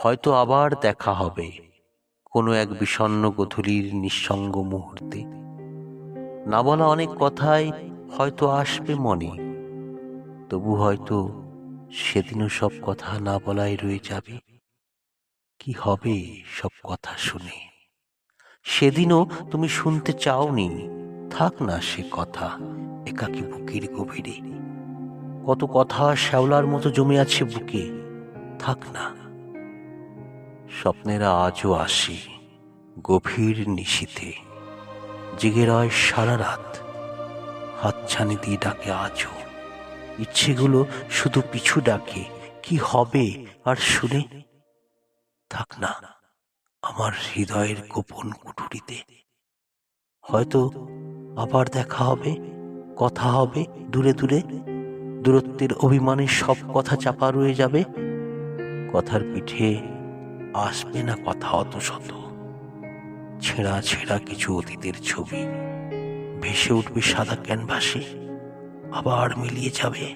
হয়তো আবার দেখা হবে কোনো এক বিষণ্ণ গধূলির নিঃসঙ্গ মুহূর্তে। না বলা অনেক কথাই হয়তো আসবে মনে, তবু হয়তো সেদিনও সব কথা না বলাই রয়ে যাবে। কি হবে সব কথা শুনে? সেদিনও তুমি শুনতে চাওনি, থাক না সে কথা, একাকি বুকের গভীরে। কত কথা শ্যাওলার মতো জমে আছে বুকে, থাক না। স্বপ্নেরা আজও আসে গভীর নিশীথে। জেগে রয় সারা রাত হাতছানি দিয়ে ডাকে আজও। ইচ্ছেগুলো শুধু পিছু ডাকে, কি হবে আর শুনে? থাক না, আমার হৃদয়ের গোপন কুঠুরিতে হয়তো আবার দেখা হবে, কথা হবে, দূরে দূরে। দূরত্বের অভিমানে সব কথা চাপা রয়ে যাবে। কথার পিঠে আসবে না কথা অত শত। ছেঁড়া ছেঁড়া কিছু অতীতের ছবি। ভেসে উঠবে সাদা ক্যানভাসে। আবার মিলিয়ে যাবে।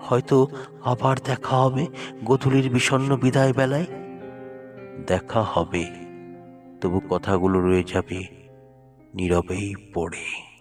হয়তো আবার দেখা হবে গধূলির বিষণ্ণ বিদায় বেলায়। দেখা হবে। তবু কথাগুলো রয়ে যাবে। নীরবেই পড়ে।